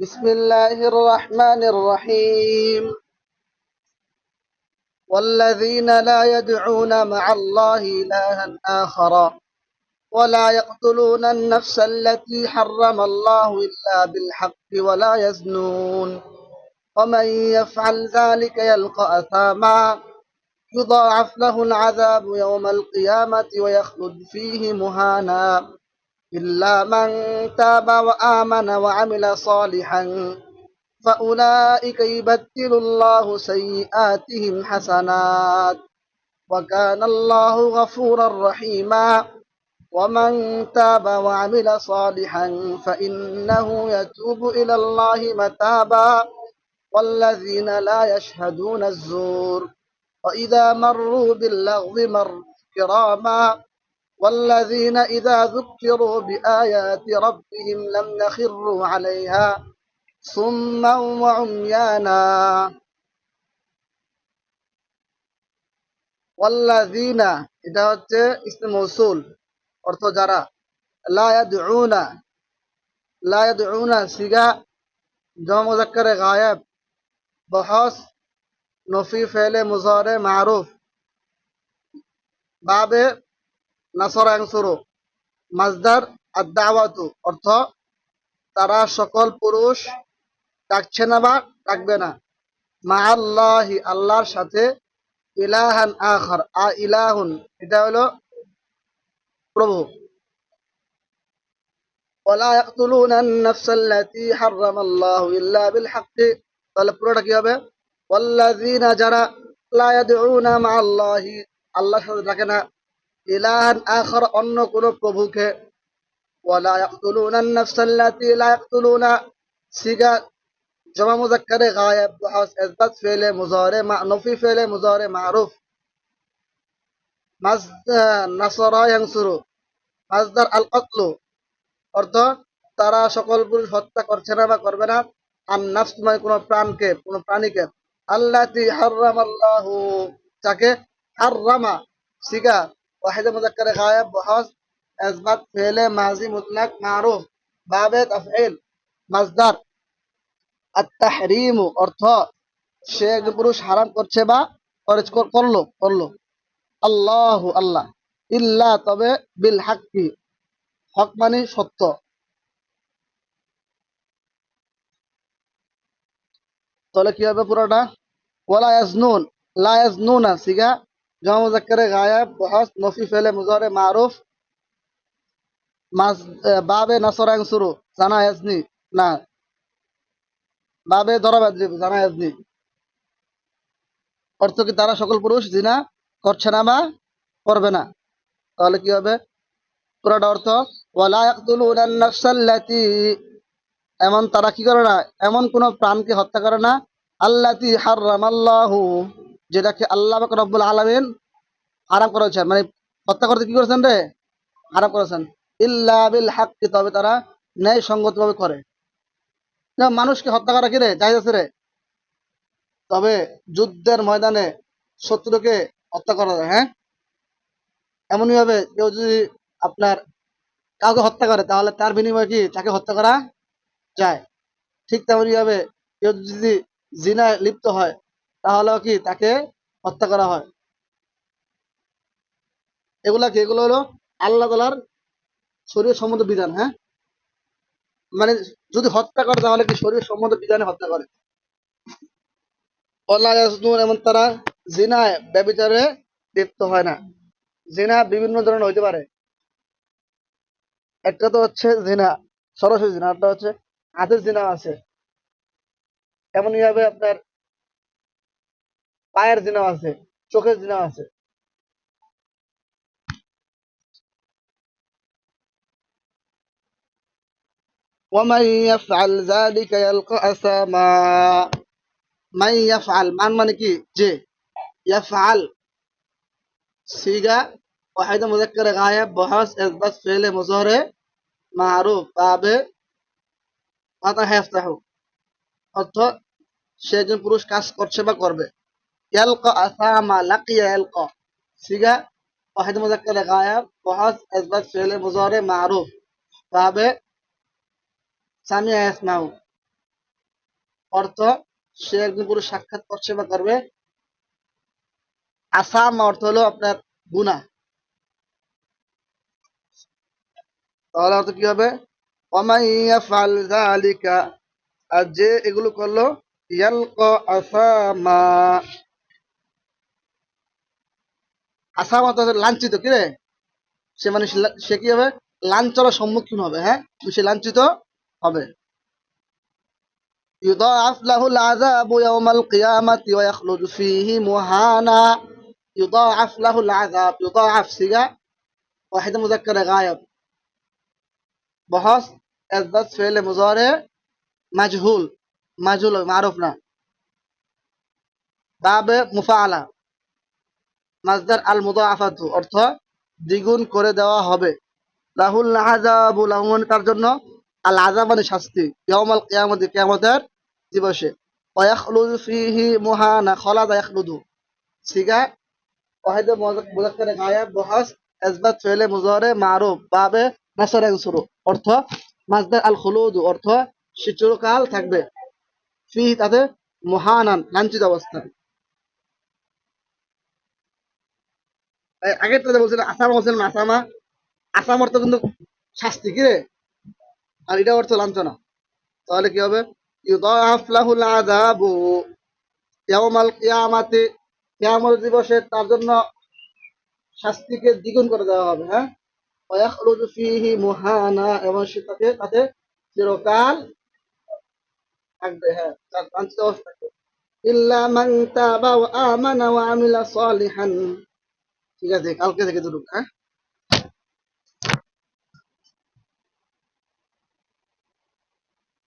بسم الله الرحمن الرحيم. والذين لا يدعون مع الله إلها آخر ولا يقتلون النفس التي حرم الله إلا بالحق ولا يزنون. ومن يفعل ذلك يلقى أثاما. يضاعف له العذاب يوم القيامة ويخلد فيه مهانا. إلا من تاب وآمن وعمل صالحا فأولئك يبدل الله سيئاتهم حسنات. وكان الله غفورا رحيما. ومن تاب وعمل صالحا فإنه يتوب إلى الله متابا. والذين لا يشهدون الزور. وإذا مروا باللغو مروا كراما. والذين إذا ذكروا بآيات ربهم لم يخروا عليها صما وعميانا والذين এটা হচ্ছে ইসমে মৌসুল অর্থ যারা লা ইয়াদউনা লা ইয়াদউনা সিগা জমা মুজাক্কারে গায়েব বহস নফি ফেলে মুজারে মারুফ বাবে মাজদার আদাওয়াতু অর্থ, তারা সকল পুরুষ ডাকছে না বা ডাকবে না। মা আল্লাহি, আল্লাহর সাথে ইলাহান আখর, আ ইলাহুন, এটা হলো প্রভু। ওলা ইয়াকতুলুন আন-নাফস আল্লাতী হারামাল্লাহু ইল্লা বিল হক তাহলে পুরোটা কি হবে? যারা লা ইয়াদউনা মা আল্লাহি, আল্লাহর সাথে ডাকে না ইলাহান আখর অন্য কোন প্রভুকে। ওয়ালা ইয়াকতুলুনা লা ইয়াকতুলুনা। সিগা মুযাক্কারে গায়েব দুহাস ইসবাত ফেলে মুজারে মানফি ফেলে মুজারে মারুফ। নাসরা ইয়ানসুরু। মাসদার আল কতল অর্থ, তারা সকল পুরুষ হত্যা করছে না বা করবে না। আর নাফস মানে কোনো প্রাণকে, কোনো প্রাণীকে। আল্লাতি হাররাম আল্লাহু হাররামা, সিগা ওয়াহিদে মুজাক্কারে গায়েব বহাস ইসবাত ফেলে মাজি মুতলাক মারুফ বাবে তাফঈল মাজদার আত্তাহরিমু অর্থ সে পুরুষ হারাম করছে বা করে- করল করল আল্লাহ আল্লাহ ইল্লা তবে বিল হাক্কি হক মানে সত্য তাহলে কি হবে পুরোটা? ওয়ালা ইয়াজনুন লা ইয়াজনুনা সিগা জমা মুজাক্কারে গায়েব বহস নফি ফেলে মুজারে মারুফ বাবে নাসরাং শুরু জানা ইয়াজনি না বাবে ধরাবাদ জানা ইয়াজনি অর্থ কি তারা সকল পুরুষ জিনা করছে না বা করবে না তাহলে কি হবে পুরোটা অর্থ এমন তারা কি করে না এমন কোন প্রাণকে হত্যা করে না আল্লাতি হারামাল্লাহু যেটাকে আল্লাহ রব্বুল আলামিন হারাম করেছেন। মানে হত্যা করতে কি করেছেন রে? আরাম করেছেন। ইল্লা হাক্কি, তবে তারা ন্যায় সঙ্গতভাবে করে মানুষকে হত্যা করা কি রে? আছে রে? তবে যুদ্ধের ময়দানে শত্রুকে হত্যা করা যায় হ্যাঁ? এমনই ভাবে কেউ যদি আপনার কাউকে হত্যা করে, তাহলে তার বিনিময়ে কি তাকে হত্যা করা যায়? ঠিক তেমনই ভাবে কেউ যদি জিনায় লিপ্ত হয় তাহলেও কি তাকে হত্যা করা হয়? এগুলা কি? এগুলো হলো আল্লাহ তালার শরীর সম্মত বিধান হ্যাঁ? মানে যদি হত্যা করে তাহলে কি শরীর সম্মত বিধানে হত্যা করে? এমন তারা জিনায় ব্যভিচারে লিপ্ত হয় না। জিনা বিভিন্ন ধরনের হইতে পারে। একটা তো হচ্ছে জিনা, সরাসরি জিনা একটা হচ্ছে হাতের জিনা আছে। এমনই ভাবে আপনার পায়ের জিনা আছে চোখের জিনা আছে ومن يفعل ذلك يلقى أثاما من يفعل মান মানে কি যে يفعل সিগা ওয়াহিদা মুজাক্কার গায়েব বহাস ইসবাত ফেলে মুজহরে মারুফ বাবে ফাতা ইফতাহু অর্থ সে একজন পুরুষ কাজ করছে বা করবে সাক্ষাৎ করছে বা করবে। আসাম অর্থ হলো আপনার গুনা তাহলে অর্থ কি হবে? যালিকা। আর যে এগুলো করল, ইয়ালকা আসামা। আসাম অর্থ হচ্ছে লাঞ্ছিত কি রে সে মানে সে লা- সে কি হবে লাঞ্ছনার সম্মুখীন হবে হ্যাঁ সে লাঞ্ছিত হবে يضاعف له العذاب يوم القيامة ويخلد فيه مهانا يضاعف له العذاب يضاعف سيجا واحد مذكر غايب بحث اثبت فعل مضارع مجهول مجهول معروفنا باب মাজদার আল মুদাআফাতু অর্থ দ্বিগুণ করে দেওয়া হবে। লাহুল আযাবু তার জন্য আল আযাব মানে শাস্তি ইয়াউমাল কিয়ামতি, কিয়ামতের দিবসে। ওয়াখলুদ ফিহি মুহানা, খলাদ ইয়াখলুদু। সিগা, ওয়াহিদ মুযাক্কার গায়াব, বহাস আসবাত ফেলে মুজারে মারুফ, বাবে, নাসর অর্থ, মাজদার আল খুলুদ অর্থ সে থাকবে। ফি তাতে মহানান, লাঞ্ছিত অবস্থায়। এই আগেরটাতে বলছিলেন আসামা বলছিলেন আসামা আসাম অর্থ কিন্তু শাস্তি, কি রে? আর এটা অর্থ লাঞ্ছনা। তাহলে কি হবে? দিবসে তার জন্য শাস্তিকে দ্বিগুণ করে দেওয়া হবে হ্যাঁ? এবং সে তাতে তাতে চিরকাল থাকবে হ্যাঁ তার লাঞ্ছিত অবস্থা ইল্লা মান ওয়া আমানা ওয়া আমিলা সালিহান। ঠিক আছে কালকে থেকে দুটো হ্যাঁ?